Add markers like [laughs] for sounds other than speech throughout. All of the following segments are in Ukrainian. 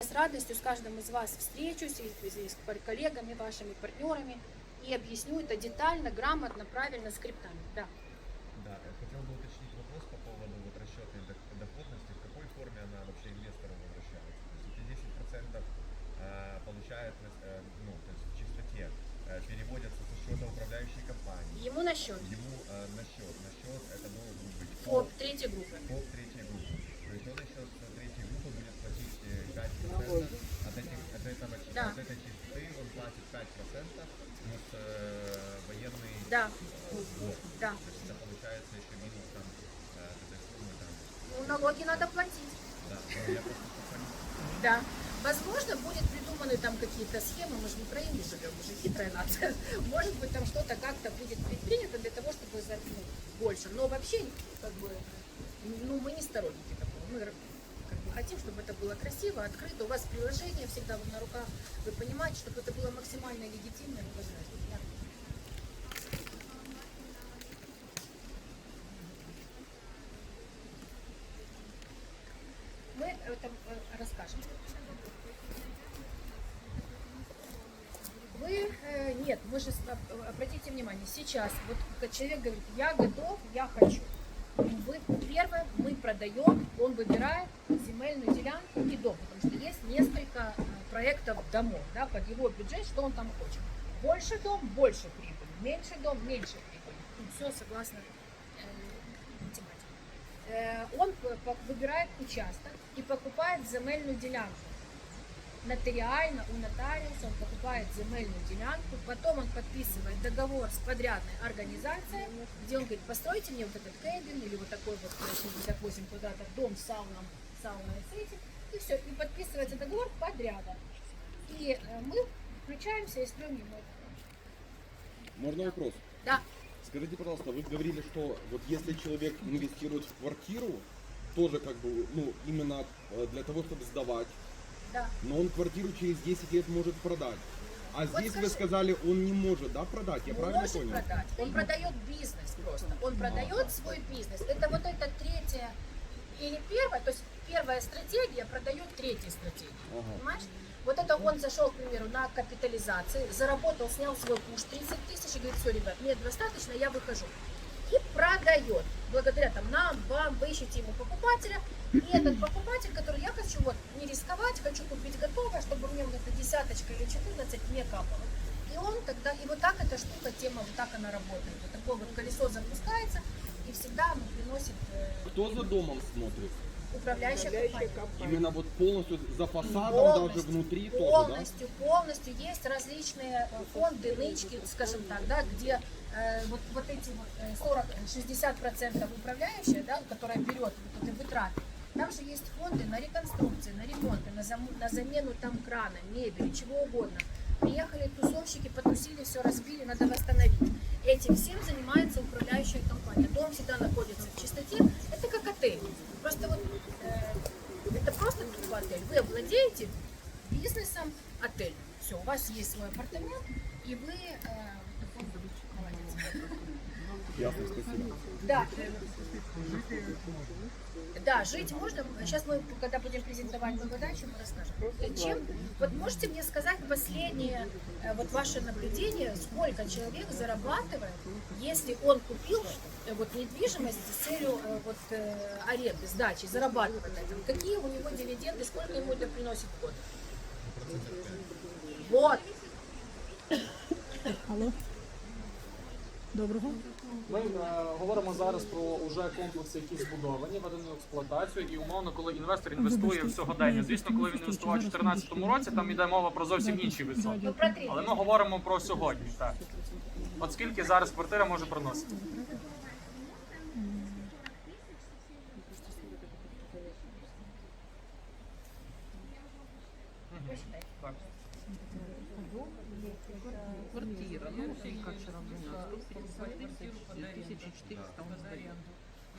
С радостью с каждым из вас встречусь, и с коллегами, вашими партнерами, и объясню это детально, грамотно, правильно, скриптами. Да. Да, я хотел бы уточнить вопрос по поводу вот расчетной дох- доходности, в какой форме она вообще инвестору возвращается. То есть эти 10% э, получает, на- э, ну, то есть в чистоте э, переводятся со счета управляющей компании. Ему на счет. Ему э, на счет, на счет это должен быть ФОП третьей группы. ФОП третьей группы. То есть он еще с третьей группы будет платить э, 5% от, этих, от, этого, Да. от этой чистоты он платит 5% плюс э, военный Да, сбор. да. То есть это получается еще минус там этой суммы там. Ну, налоги надо платить. Да, но я просто похвалю. Да. Возможно, будет придуманы там какие-то схемы, мы же в Украине живем, мы же хитрая нация. [laughs] Может быть, там что-то как-то будет предпринято для того, чтобы за- ну, больше. Но вообще, как бы, ну, мы не сторонники такого. Мы хотим, чтобы это было красиво, открыто. У вас приложение всегда на руках. Вы понимаете, чтобы это было максимально легитимно. Мы это э, расскажем. Вы, э, нет, мы же, об- обратите внимание, сейчас, вот человек говорит, я готов, я хочу. Вы, первое, мы продаем, он выбирает земельную делянку и дом, потому что есть несколько э, проектов домов, да, под его бюджет, что он там хочет. Больше дом, больше прибыли, меньше дом, меньше прибыли. все согласно э, математике. Э, он выбирает участок и покупает земельную делянку. Нотариально у нотариуса он покупает земельную делянку, потом он подписывает договор с подрядной организацией, где он говорит, постройте мне вот этот кэбин или вот такой вот э, 68 квадратов дом с сауном, сауной с этим, и все, и подписывается договор подряда. И э, мы включаемся и строим ему это. Можно вопрос? Да, Скажите, пожалуйста, вы говорили, что вот если человек инвестирует в квартиру, тоже как бы, ну, именно э, для того, чтобы сдавать, да. но он квартиру через 10 лет может продать. А Вот здесь вы скажи- сказали, он не может, да, продать? Я правильно может понял? продать. Он продает бизнес просто. Он продает свой бизнес. Это вот это третья или первая, то есть первая стратегия продает третьей стратегии. Ага. Понимаешь? Вот это он зашел, к примеру, на капитализации, заработал, снял свой куш 30 тысяч и говорит, все, ребят, мне достаточно, я выхожу. И продает. Благодаря там нам, вам, вы ищете ему покупателя. И [coughs] этот покупатель, который я хочу вот не рисковать, хочу купить готовое, чтобы мне вот эта десяточка или 14 не капало. И он тогда, и вот так эта штука, тема, вот так она работает. Вот такое вот колесо запускается, и всегда оно приносит э, Кто за домом смотрит? управляющая компания. Именно вот полностью за фасадом, Полностью, даже внутри тоже, да? полностью, полностью есть различные э, фонды, нычки, скажем так, да, где э, вот, вот эти вот э, 40-60% управляющая, да, которая берет вот эти вытраты, там же есть фонды на реконструкции, на ремонты, на, заму- на замену там крана, мебели, чего угодно. Приехали тусовщики, потусили, все разбили, надо восстановить. Этим всем занимается управляющая компания. Дом всегда находится в чистоте. Это как отель. Просто вот э, это просто тупо отель. Вы владеете бизнесом отель. Все, у вас есть свой апартамент, и вы э, молодец. Ясно, спасибо. Да. Да, жить можно. Сейчас мы, когда будем презентовать задачу, мы расскажем. Э, Чем? Вот можете мне сказать последнее э, вот ваше наблюдение, сколько человек зарабатывает, если он купил э, вот недвижимость с целью э, вот э, аренды, сдачи, зарабатывать на этом. Какие у него дивиденды, сколько ему это приносит в год? Вот. Алло. Доброго. Ми е, говоримо зараз про уже комплекси, які збудовані, введені в експлуатацію, і умовно, коли інвестор інвестує в сьогодення. Звісно, коли він інвестував у 2014 році, там йде мова про зовсім інші висоти. Але ми говоримо про сьогодні. Так. От скільки зараз квартира може приносити? Так. Квартира, ну, как же равно 1400 он сдает.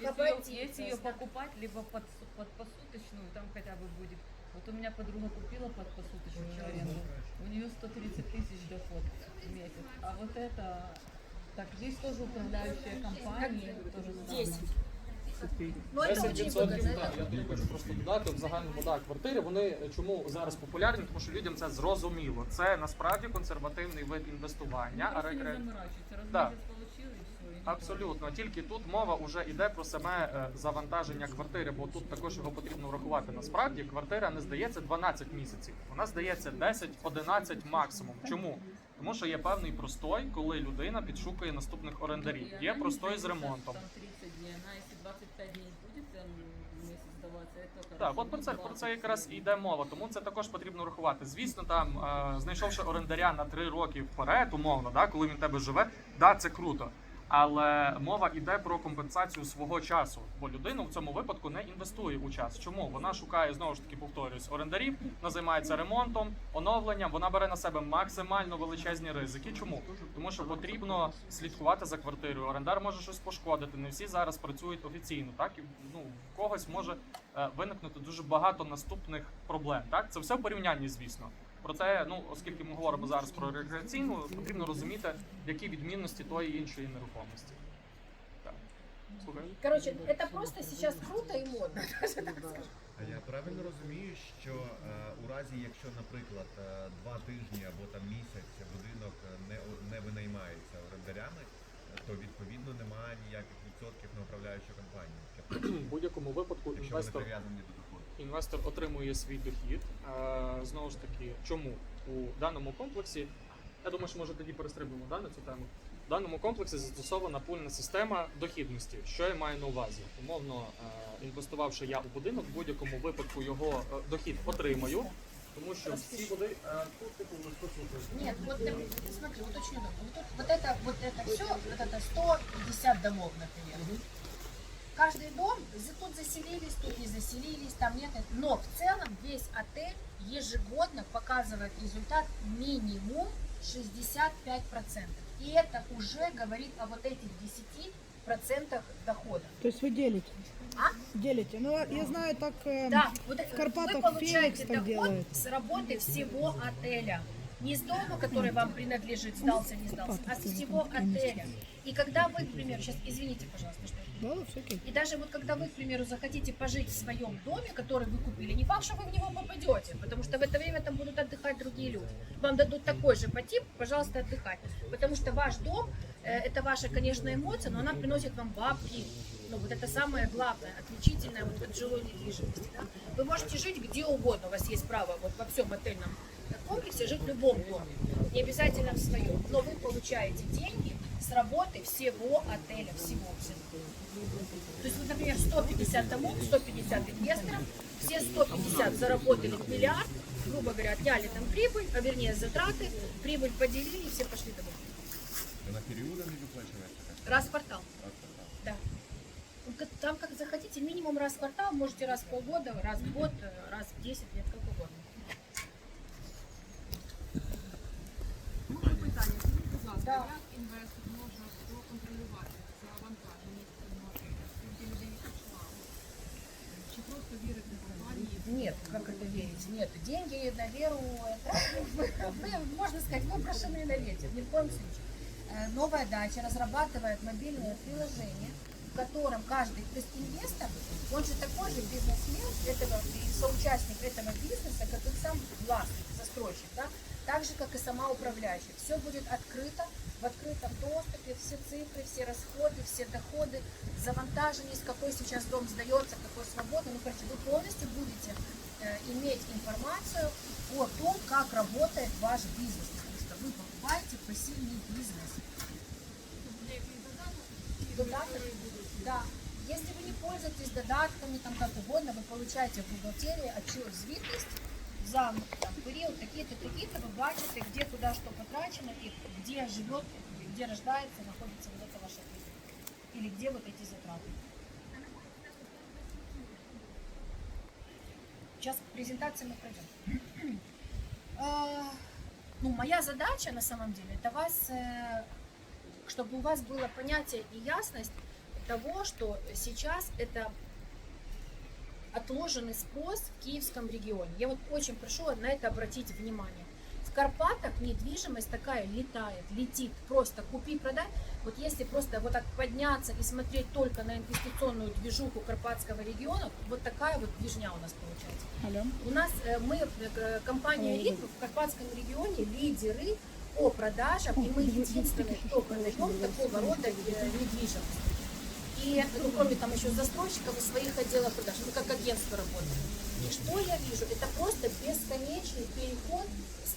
Обойти Если ее просто покупать, либо под, су- под посуточную, там хотя бы будет. Вот у меня подруга купила под посуточную аренду, у нее 130 тысяч доход в месяц. А вот это, так, здесь тоже управляющая компания, тоже самое. Здесь. Но это очень 10%, выгодно. так, я тут хочу просто додати в загальному да, квартири. Вони чому зараз популярні? Тому що людям це зрозуміло. Це насправді консервативний вид інвестування. А Просто не рекре- заморачиваться. Раз Да. Абсолютно, тільки тут мова вже йде про саме е, завантаження квартири, бо тут також його потрібно врахувати. Насправді квартира не здається 12 місяців, вона здається 10-11 максимум. Чому? Тому що є певний простой, коли людина підшукує наступних орендарів. Є простой з ремонтом. Там 30 дней, она если 25 дней будет там месяц сдаваться, это Так, от про це про це якраз і йде мова, тому це також потрібно рахувати. Звісно, там е, знайшовши орендаря на 3 роки вперед, умовно, да, коли він тебе живе, да, це круто. Але мова йде про компенсацію свого часу, бо людина в цьому випадку не інвестує у час. Чому вона шукає знову ж таки повторюсь орендарів, вона займається ремонтом, оновленням. Вона бере на себе максимально величезні ризики. Чому? Тому що потрібно слідкувати за квартирою. Орендар може щось пошкодити. Не всі зараз працюють офіційно. Так і ну в когось може е, виникнути дуже багато наступних проблем. Так, це все в порівнянні, звісно. Проте, ну оскільки ми говоримо зараз про рекреаційну, потрібно розуміти, які відмінності тої іншої нерухомості. Так. Слухай. Короче, это просто сейчас круто и модно. А Я правильно розумію, що е, у разі, якщо, наприклад, е, два тижні або там місяць будинок не, не винаймається орендарями, то відповідно немає ніяких відсотків на управляючу компанію, В будь-якому випадку якщо вони інвестор прив'язані до інвестор отримує свій дохід. Е, Знову ж таки, чому у даному комплексі? Я думаю, що може тоді перестрибнемо да, на цю тему. В даному комплексі застосована пульна система дохідності. Що я маю на увазі? Умовно, е, інвестувавши я у будинок, в будь-якому випадку його е, дохід отримаю, тому що всі будинки тут типу ви послухайте. Нет, вот э, смотри, вот очень удобно. Вот, тут, вот это, вот это все, вот это 150 домов, например. Каждый дом, тут заселились, тут не заселились, там нет. Но в целом весь отель ежегодно показывает результат минимум 65%. И это уже говорит о вот этих 10% дохода. То есть вы делите? А? Делите. Ну, я знаю, так... э, Да, вот в Карпатах вы получаете Феникс так доход делает. с работы всего отеля. Не с дома, который вам принадлежит, сдался, не сдался, а с всего отеля. И когда вы, к примеру, сейчас, извините, пожалуйста, что Да, да, все окей. и даже вот когда вы, к примеру, захотите пожить в своем доме, который вы купили, не факт, что вы в него попадете, потому что в это время там будут отдыхать другие люди. Вам дадут такой же по типу, пожалуйста, отдыхать. Потому что ваш дом, э, это ваша, конечно, эмоция, но она приносит вам бабки. Ну, вот это самое главное, отличительное вот от жилой недвижимости. да. Вы можете жить где угодно, у вас есть право вот во всем отельном комплексе жить в любом доме, не обязательно в своем. Но вы получаете деньги с работы всего отеля, всего. всего. То есть, вот, например, 150 домов, 150 инвесторов, все 150 заработали миллиард, грубо говоря, отняли там прибыль, а вернее затраты, прибыль поделили, и все пошли домой. Вона періодами виплачується так? Раз в квартал. Раз в квартал. Да. Ну, как- Там как захотите, минимум раз в квартал, можете раз в полгода, раз в год, э, раз в 10 лет, как угодно. Можна питання, скажіть, будь ласка, Да. Нет, деньги на веру, вы, можно сказать, выброшенные на ветер, ни в коем случае. Э, Новая дача разрабатывает мобильное приложение, в котором каждый, то есть инвестор, он же такой же бизнесмен этого, соучастник этого бизнеса, как и сам властник, застройщик, да? так же, как и сама управляющая. Все будет открыто, в открытом доступе, все цифры, все расходы, все доходы, завантаженность, какой сейчас дом сдается, какой свободный. Ну, короче, вы полностью будете иметь информацию о том, как работает ваш бизнес. Потому что вы покупаете пассивный бизнес. Буде якийсь додаток? і Додаток? Да. Если вы не пользуетесь додатками, там как угодно, вы получаете в бухгалтерии отчет звітність за там, период такие-то, такие-то, вы бачите, где куда что потрачено и где живет, где рождается, находится вот эта ваша прибыль. Или где вот эти затраты. Сейчас презентацию мы пройдем. А, Ну, моя задача на самом деле, это вас, э, чтобы у вас было понятие и ясность того, что сейчас это отложенный спрос в Киевском регионе. Я вот очень прошу на это обратить внимание. Карпатах недвижимость такая летает, летит. Просто купи, продай. Вот если просто вот так подняться и смотреть только на инвестиционную движуху Карпатского региона, вот такая вот движня у нас получается. Алло. У нас э, мы, э, компания РИК в Карпатском регионе лидеры по продажам, и мы единственные, кто продаем такого рода э, недвижимость. И, ну, кроме там еще застройщиков и своих отделов продаж, мы как агентство работаем. И что я вижу? Это просто бесконечный переход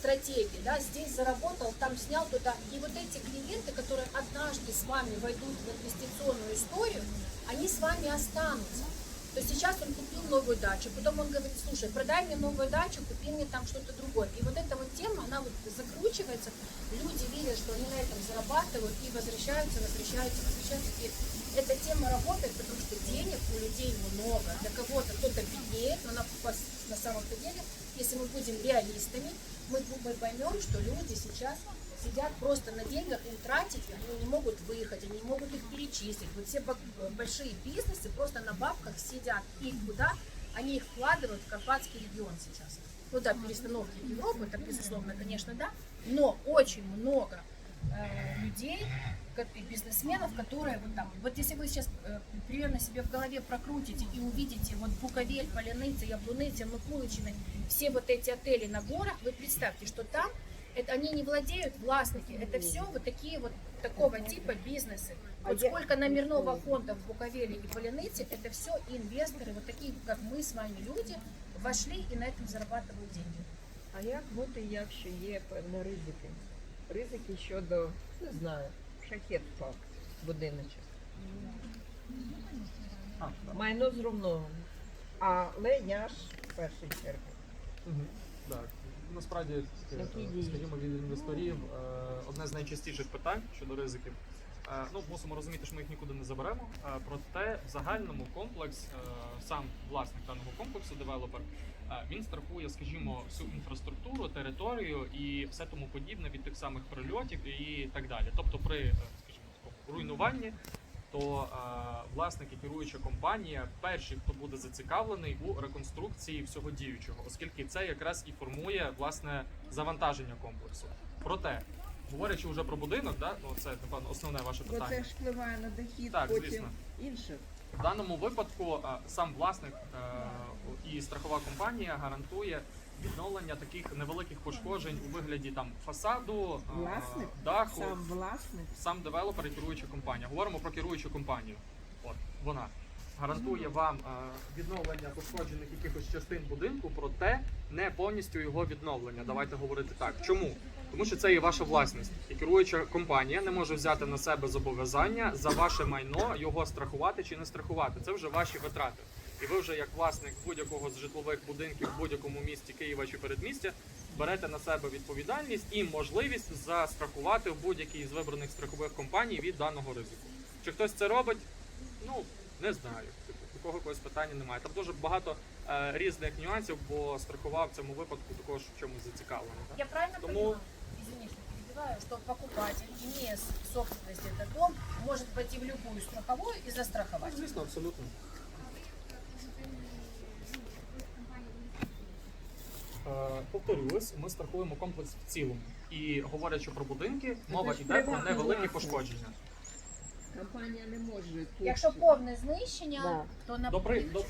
стратегии. Да? Здесь заработал, там снял туда. И вот эти клиенты, которые однажды с вами войдут в инвестиционную историю, они с вами останутся. То есть сейчас он купил новую дачу, потом он говорит, слушай, продай мне новую дачу, купи мне там что-то другое. И вот эта вот тема, она вот закручивается, люди видят, что они на этом зарабатывают и возвращаются, возвращаются, возвращаются. И эта тема работает, потому что денег у людей много. Для кого-то кто-то беднеет, но на, на самом-то деле, если мы будем реалистами, мы, мы поймем, что люди сейчас сидят просто на деньгах, им тратить, они не могут выехать, они не могут их перечислить. Вот все бо- большие бизнесы просто на бабках сидят. И куда они их вкладывают в Карпатский регион сейчас. Ну да, перестановки в Европу, это безусловно, конечно, да, но очень много людей, ко- и бизнесменов, которые вот там, вот если вы сейчас э, примерно себе в голове прокрутите и увидите вот Буковель, Поляныцы, Яблуныцы, Микулычины, все вот эти отели на горах, вы представьте, что там это они не владеют властники, это все вот такие вот такого типа бизнесы. Вот сколько номерного фонда в Буковеле и Поляныце, это все инвесторы, вот такие, как мы с вами люди, вошли и на этом зарабатывают деньги. А як бути, якщо є певні ризики? Ризики щодо, не знаю, шахет впав будиночок. Майно зруйновано. Але я ж в першу чергу. Мгм. Так, насправді, е, Які дії? скажімо, від інвесторів е, одне з найчастіших питань щодо ризиків. Е, Ну, мусимо розуміти, що ми їх нікуди не заберемо. Е, Проте в загальному комплекс, е, сам власник даного комплексу, девелопер, він страхує, скажімо, всю інфраструктуру, територію і все тому подібне від тих самих прильотів і так далі. Тобто, при, скажімо, руйнуванні то власник і керуюча компанія перші, хто буде зацікавлений у реконструкції всього діючого, оскільки це якраз і формує власне завантаження комплексу. Проте, говорячи вже про будинок, да, ну це напевно основне ваше Бо це ж впливає на дохід Так, потім звісно. інших. В даному випадку е, сам власник е, і страхова компанія гарантує відновлення таких невеликих пошкоджень у вигляді там фасаду, е, Власник? даху. Сам власник. сам девелопер і керуюча компанія. Говоримо про керуючу компанію. От вона гарантує вам е, відновлення пошкоджених якихось частин будинку, проте не повністю його відновлення. Давайте говорити так. Чому? Тому що це є ваша власність, і керуюча компанія не може взяти на себе зобов'язання за ваше майно його страхувати чи не страхувати. Це вже ваші витрати. І ви вже як власник будь-якого з житлових будинків в будь-якому місті Києва чи передмістя берете на себе відповідальність і можливість застрахувати в будь-якій з вибраних страхових компаній від даного ризику. Чи хтось це робить? Ну не знаю. Типу, такого якогось питання немає. Там дуже багато е, різних нюансів, бо страхова в цьому випадку також в чомусь зацікавлена. Я правильно Тому-? Извини, что перебиваю, что покупатель, имея в собственности этот дом, может пойти в любую страховую и застраховать. Звісно, абсолютно. Е, Повторюсь, ми страхуємо комплекс в цілому. І говорячи про будинки, мова йде про невеликі пошкодження. Компанія не може. Якщо повне знищення, Да. то на До, при- до,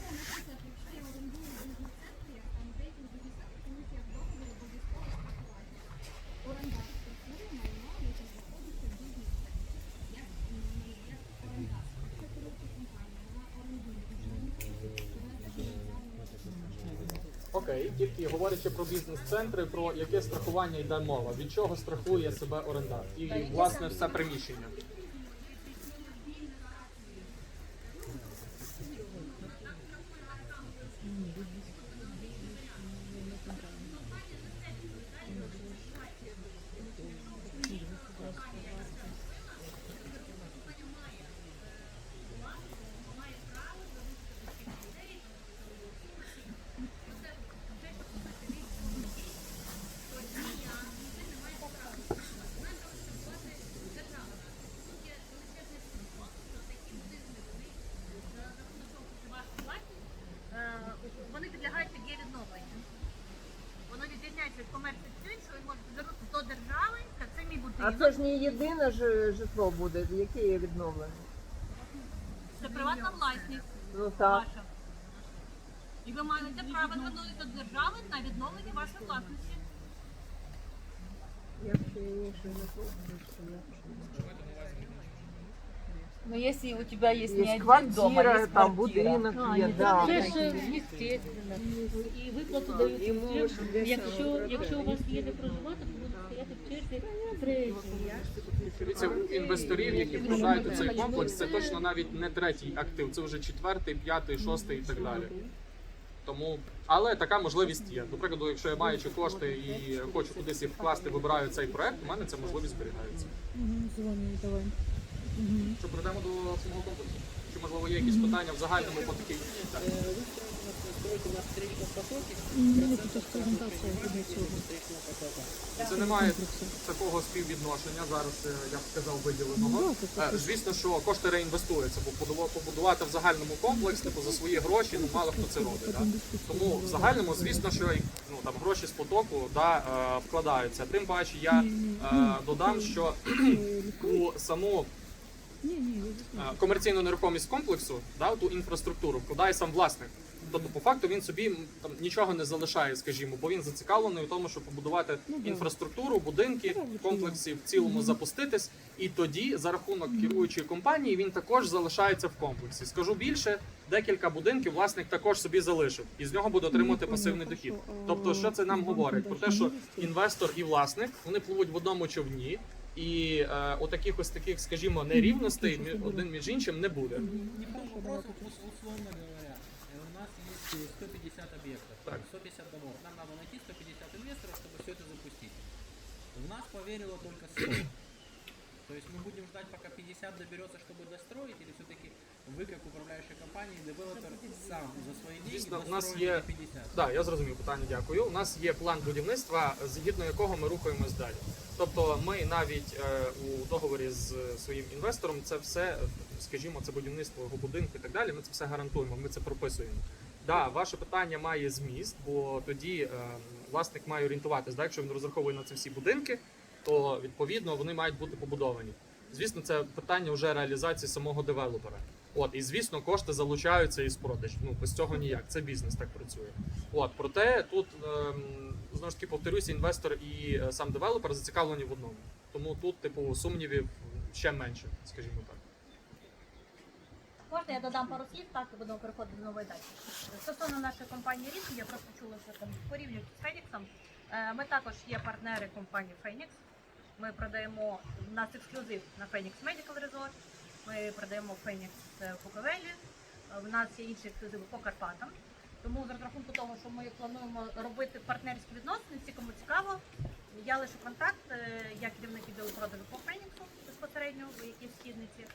Окей, тільки говорячи про бізнес-центри, про яке страхування йде мова, від чого страхує себе орендар і власне все приміщення. Е, вони підлягають під є відновлення. Воно відрізняється від комерції, що він може А це ж не єдине ж житло буде, яке є відновлене. Це приватна власність Ну так. ваша. І ви маєте право звернутися до держави на відновлення вашої власності. Якщо є інше житло, то я Но если у тебя есть, не Є один дом, а есть там квартира. будинок є, да. Це ж естественно. І виплату дають Якщо, якщо у вас є де проживати, то інвесторів, які вкладають у цей комплекс, це точно навіть не третій актив, це вже четвертий, п'ятий, шостий і так далі. Тому, але така можливість є. До прикладу, якщо я маючи кошти і хочу кудись їх вкласти, вибираю цей проект, у мене ця можливість зберігається. Що перейдемо до самого комплексу? Чи можливо є якісь питання в загальному по такій? Це не має такого співвідношення зараз, е, я б сказав, виділеного. Е, Звісно, що кошти реінвестуються, бо побудувати в загальному комплекс, типу за свої гроші, ну мало хто це робить. Да? Тому в загальному, звісно, що ну там гроші з потоку да, е, вкладаються. Тим паче я е, додам, що [clears throat] у саму комерційну нерухомість комплексу, да, ту інфраструктуру вкладає сам власник. Тобто, по факту він собі там нічого не залишає, скажімо, бо він зацікавлений у тому, щоб побудувати інфраструктуру, будинки, комплексі в цілому запуститись, і тоді за рахунок керуючої компанії він також залишається в комплексі. Скажу більше, декілька будинків власник також собі залишив, і з нього буде отримувати пасивний дохід. Тобто, що це нам говорить? Про те, що інвестор і власник вони пливуть в одному човні. І е, у таких ось таких, скажімо, нерівностей один між іншим не буде. 150 объектов, Так. 150 домов. Нам надо найти 150 инвесторов, чтобы все это запустить. В нас поверило только 100. То есть мы будем ждать, пока 50 доберется, чтобы достроить, или все-таки вы, как управляющая компания, девелопер, сам за свои деньги Звісно, у нас достроите є- на 50? Так, я зрозумів питання, дякую. У нас є план будівництва, згідно якого ми рухаємось далі. Тобто, ми навіть е, у договорі з своїм інвестором це все, е, скажімо, це будівництво його будинку і так далі. Ми це все гарантуємо, ми це прописуємо. Да, ваше питання має зміст, бо тоді е, власник має орієнтуватись. Да? Якщо він розраховує на ці всі будинки, то відповідно вони мають бути побудовані. Звісно, це питання вже реалізації самого девелопера. От, і звісно, кошти залучаються із продажу. Ну без цього ніяк. Це бізнес так працює. От проте тут ем, знову ж таки повторюся, інвестор і е, сам девелопер зацікавлені в одному. Тому тут, типу, сумнівів ще менше, скажімо так. Можна я додам пару слів, так і будемо переходити до нової дачі. Стосовно нашої компанії Ріс, я просто чула, що там порівнюють з Феніксом. Е, Ми також є партнери компанії Фенікс. Ми продаємо у нас ексклюзив на Phoenix Medical Resort. Ми продаємо Phoenix в У нас є інші ексклюзиви по Карпатам. Тому з розрахунку того, що ми плануємо робити партнерські відносини, всі кому цікаво, я лишу контакт, е, я керівник відділу продажу по Феніксу безпосередньо, який в східниці.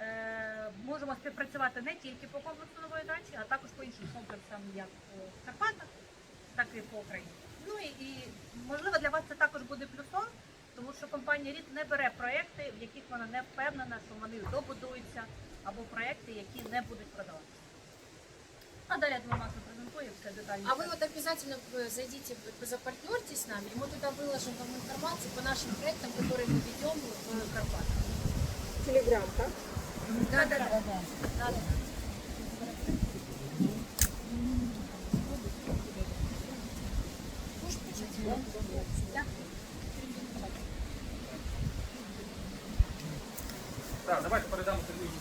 Е, Можемо співпрацювати не тільки по комплексу нової дачі, а також по іншим комплексам, як в Карпатах, так і по Україні. Ну і, і можливо для вас це також буде плюсом, тому що компанія Рід не бере проекти, в яких вона не впевнена, що вони добудуються, або проекти, які не будуть продаватися. А далі я думаю, Максим презентує все детальніше. А вы вот обязательно э, зайдите, п- запартнерьтесь с нами, и мы туда выложим вам информацию по нашим проектам, которые мы ведем в Карпатах. Телеграм, так? Так, давайте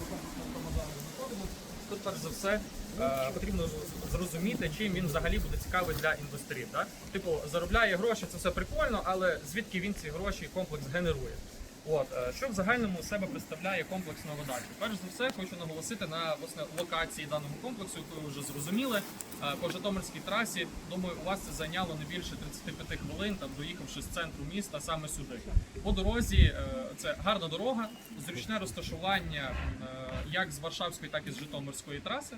комплексного громадянина. Виходимо. Тут перш за все е, потрібно зрозуміти, чим він взагалі буде цікавий для інвесторів. Да? Типу, заробляє гроші, це все прикольно, але звідки він ці гроші комплекс генерує? От е, що в загальному себе представляє комплекс Новодачі? Перш за все, хочу наголосити на власне локації даного комплексу, яку ви вже зрозуміли. Е, По Житомирській трасі, думаю, у вас це зайняло не більше 35 хвилин, там доїхавши з центру міста саме сюди. По дорозі е, це гарна дорога, зручне розташування як з Варшавської, так і з Житомирської траси.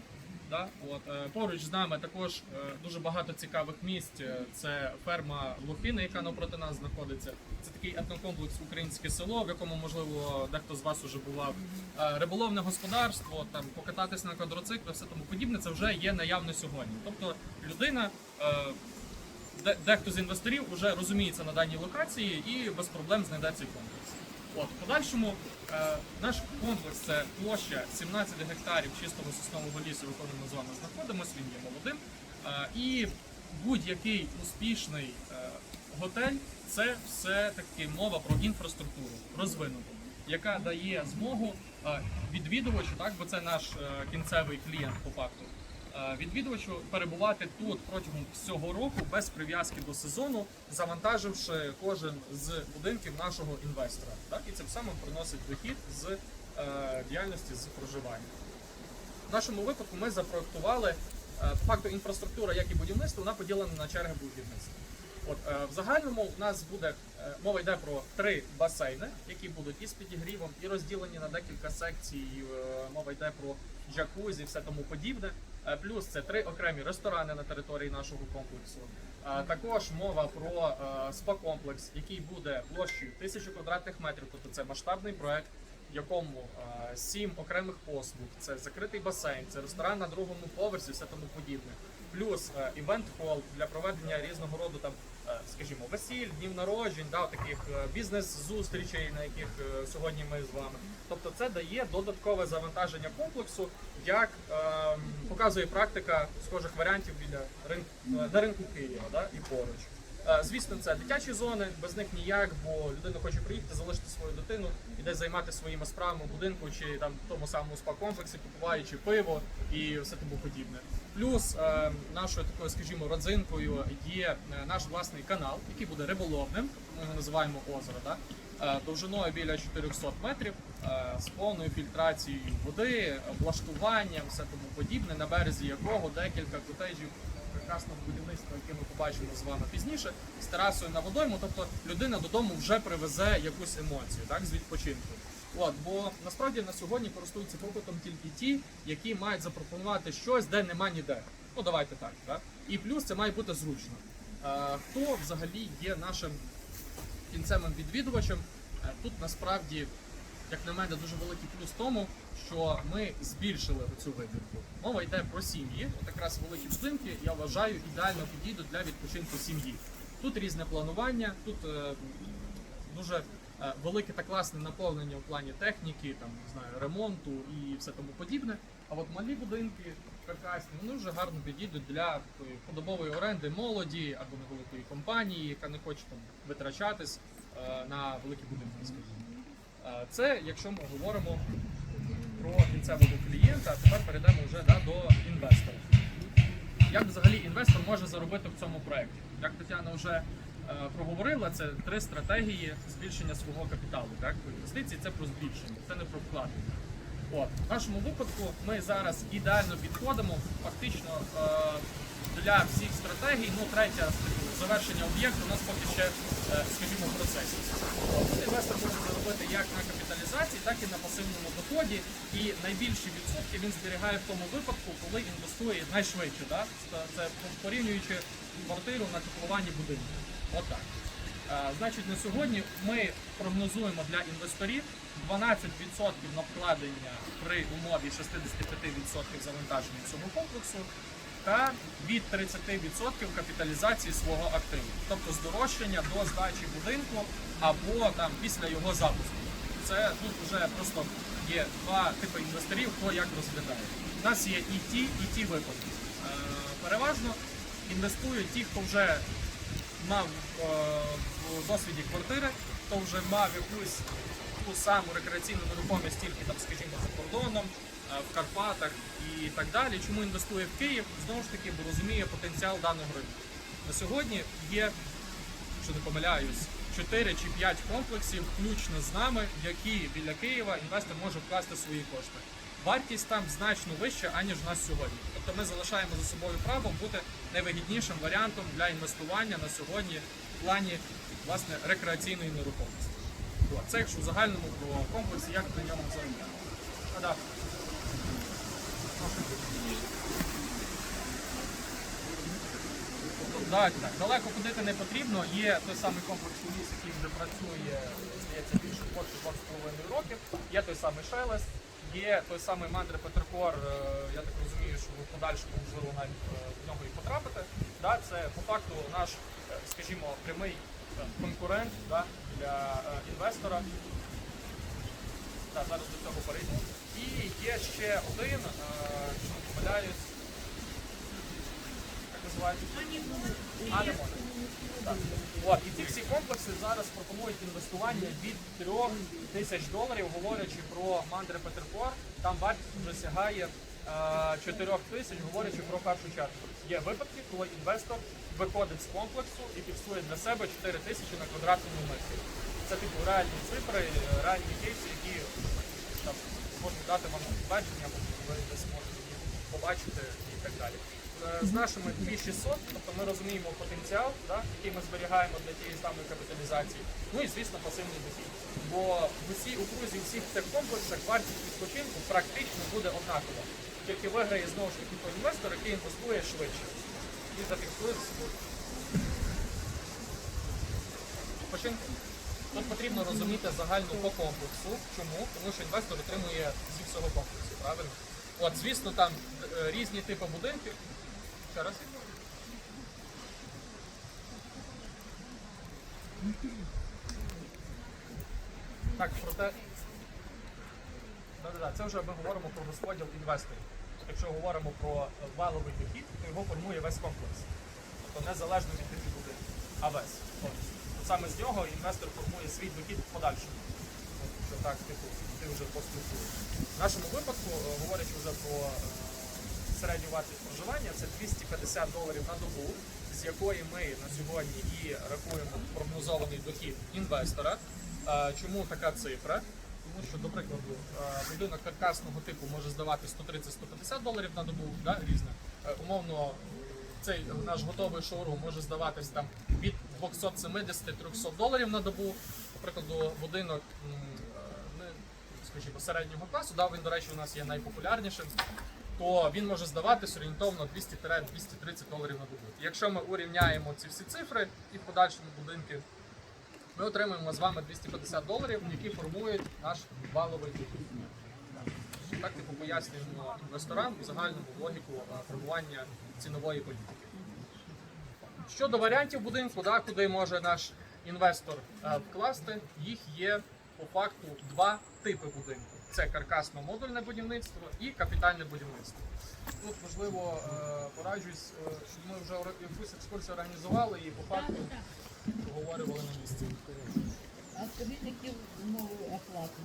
Да? От, е, поруч з нами також е, дуже багато цікавих місць. Е, Це ферма Лохини, яка навпроти нас знаходиться. Це такий етнокомплекс Українське село, в якому можливо дехто з вас уже бував. Риболовне господарство, там покататись на квадроциклі, все тому подібне. Це вже є наявне сьогодні. Тобто людина. де- дехто з інвесторів вже розуміється на даній локації і без проблем знайде цей комплекс. От, в подальшому е, наш комплекс це площа 17 гектарів чистого соснового лісу, в якому ми з вами знаходимося, він є молодим. Е, і будь-який успішний е, готель це все-таки мова про інфраструктуру розвинуту, яка дає змогу е, відвідувачу, так, бо це наш е, кінцевий клієнт по факту. Е, Відвідувачу перебувати тут протягом всього року без прив'язки до сезону, завантаживши кожен з будинків нашого інвестора. Так? І цим самим приносить дохід з е, діяльності з проживання. В нашому випадку ми запроектували е, по факту інфраструктура, як і будівництво, вона поділена на черги будівництва. От в загальному у нас буде мова йде про три басейни, які будуть і з підігрівом, і розділені на декілька секцій. Мова йде про джакузі, все тому подібне. Е, Плюс це три окремі ресторани на території нашого комплексу. Е, Також мова про е, спа-комплекс, який буде площею 1000 квадратних метрів, тобто це масштабний проект в якому сім окремих послуг, це закритий басейн, це ресторан на другому поверсі, все тому подібне. Плюс е, івент-хол для проведення різного роду там, скажімо, весіль, днів народжень, да, таких е, бізнес-зустрічей, на яких е, сьогодні ми з вами. Тобто це дає додаткове завантаження комплексу, як е, показує практика схожих варіантів біля ринку на ринку Києва да, і поруч. Е, Звісно, це дитячі зони, без них ніяк, бо людина хоче приїхати, залишити свою дитину і десь займатися своїми справами в будинку чи там в тому самому спа-комплексі, купуваючи пиво і все тому подібне. Плюс е, нашою такою, скажімо, родзинкою є е, наш власний канал, який буде риболовним. Ми його називаємо озеро. Е, довжиною біля 400 метрів з повною фільтрацією води, облаштуванням, все тому подібне, на березі якого декілька котеджів прекрасного будівництва, яке ми побачимо з вами пізніше, з терасою на водойму. Тобто людина додому вже привезе якусь емоцію, так з відпочинку. От, бо насправді на сьогодні користуються попитом тільки ті, які мають запропонувати щось, де нема ніде. Ну давайте так, так? І плюс це має бути зручно. Е, хто взагалі є нашим кінцевим відвідувачем? Е, Тут насправді, як на мене, дуже великий плюс тому, що ми збільшили цю вибірку. Мова йде про сім'ї. От якраз великі будинки, я вважаю, ідеально підійдуть для відпочинку сім'ї. Тут різне планування, тут е, дуже е, велике та класне наповнення в плані техніки, там не знаю, ремонту і все тому подібне. А от малі будинки прекрасні, вони вже гарно підійдуть для такої подобової оренди молоді або невеликої компанії, яка не хоче там витрачатись е, на великі будинки. Це якщо ми говоримо про кінцевого клієнта, а тепер перейдемо вже да, до інвестора. Як взагалі інвестор може заробити в цьому проєкті? Як Тетяна вже е, проговорила, це три стратегії збільшення свого капіталу. Так? Інвестиції це про збільшення, це не про вкладення. От, в нашому випадку ми зараз ідеально підходимо фактично е, для всіх стратегій. Ну, третя завершення об'єкту у нас поки ще, е, скажімо, в процесі. От, інвестор може заробити як на капіталізації, так і на пасивному доході. І найбільші відсотки він зберігає в тому випадку, коли інвестує найшвидше. Да? Це- порівнюючи квартиру на теплуванні будинку. Отак. Е, Значить, на сьогодні ми прогнозуємо для інвесторів 12% на вкладення при умові 65% завантаження цього комплексу та від 30% капіталізації свого активу, тобто здорожчання до здачі будинку або там після його запуску. Це тут вже просто є два типи інвесторів, хто як розглядає. У нас є і ті, і ті випадки. Е, Переважно інвестують ті, хто вже мав е, в досвіді квартири, хто вже мав якусь ту саму рекреаційну нерухомість тільки там, скажімо, за кордоном, е, в Карпатах і так далі. Чому інвестує в Київ? Знову ж таки, бо розуміє потенціал даного ринку. На сьогодні є, якщо не помиляюсь, 4 чи 5 комплексів, включно з нами, в які біля Києва інвестор може вкласти свої кошти. Вартість там значно вища, аніж у нас сьогодні. Тобто ми залишаємо за собою право бути найвигіднішим варіантом для інвестування на сьогодні в плані власне рекреаційної нерухомості. Це якщо в загальному про комплекс, як ньому заробляти. А, да. Тобто, так, далеко ходити не потрібно. Є той самий комплекс ліс, який вже працює, здається, більше 2-2,5 років. Є той самий шелест, є той самий мандри Петеркор, е, я так розумію, що в подальшому можливо навіть е, в нього і потрапите. Да, це по факту наш, е, скажімо, прямий конкурент да, для е, інвестора. Так, зараз до цього перейду. І є ще один, якщо не помиляюсь, як називається? Анемон. Так. От, і ці всі комплекси зараз пропонують інвестування від 3 тисяч доларів, говорячи про мандри Петерпор, там вартість вже сягає 4 тисяч, говорячи про першу чергу. Є випадки, коли інвестор виходить з комплексу і фіксує для себе 4 тисячі на квадратному метрі. Це типу реальні цифри, е, реальні кейси, які там можуть дати вам або ви десь можете їх побачити і так далі. Е, З нашими 2600, тобто ми розуміємо потенціал, да, який ми зберігаємо для тієї самої капіталізації. Ну і звісно пасивний дохід. Бо в усій окрузі всіх цих комплексах вартість відпочинку практично буде однакова. Тільки виграє знову ж таки той інвестор, який інвестує швидше і зафіксує. Відпочинку. Тут потрібно розуміти загально по комплексу. Чому? Тому що інвестор отримує зі всього комплексу, правильно? От, звісно, там е, різні типи будинків. Ще раз. Так, проте. Да-да-да, це вже ми говоримо про розподіл інвесторів. Якщо говоримо про валовий дохід, то його формує весь комплекс. Тобто незалежно від типу будинку, а весь. повністю. От саме з нього інвестор формує свій дохід в подальшому. От, Що так, типу, ти вже поспілкуєш. В нашому випадку, е, говорячи вже про е, середню вартість проживання, це 250 доларів на добу, з якої ми на сьогодні і рахуємо прогнозований дохід інвестора. Е, Чому така цифра? Тому що, до прикладу, е, будинок каркасного типу може здавати 130-150 доларів на добу, да, різне. Е, Умовно, цей наш готовий шоурум може здаватись там від 270-300 доларів на добу. До прикладу, будинок е, скажімо, середнього класу, да, він, до речі, у нас є найпопулярнішим, то він може здаватись орієнтовно 200-230 доларів на добу. Якщо ми урівняємо ці всі цифри і в подальшому будинки, ми отримуємо з вами 250 доларів, які формують наш валовий дохід. Так типу пояснюємо інвесторам загальну логіку е, формування цінової політики. Щодо варіантів будинку, да, куди може наш інвестор е, вкласти, їх є по факту два типи будинку: це каркасно-модульне будівництво і капітальне будівництво. Тут можливо е, пораджусь, щоб ми вже якусь екскурсію організували і по факту обговорювали на місці. А скажіть, які умови оплати?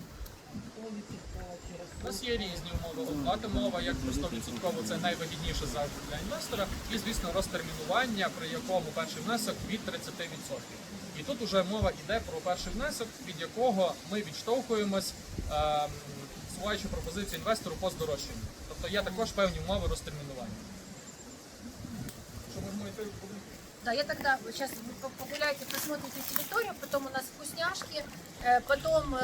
У нас є різні умови оплати. Мова як про 100% це найвигідніше завжди для інвестора. І, звісно, розтермінування, при якому перший внесок від 30%. І тут уже мова йде про перший внесок, від якого ми відштовхуємось, ем, суваючи пропозицію інвестору по здорожчанню. Тобто є також певні умови розтермінування. Що можемо йти? Да, я тогда сейчас вы по- погуляйте, посмотрите территорию, потом у нас вкусняшки, э, потом э,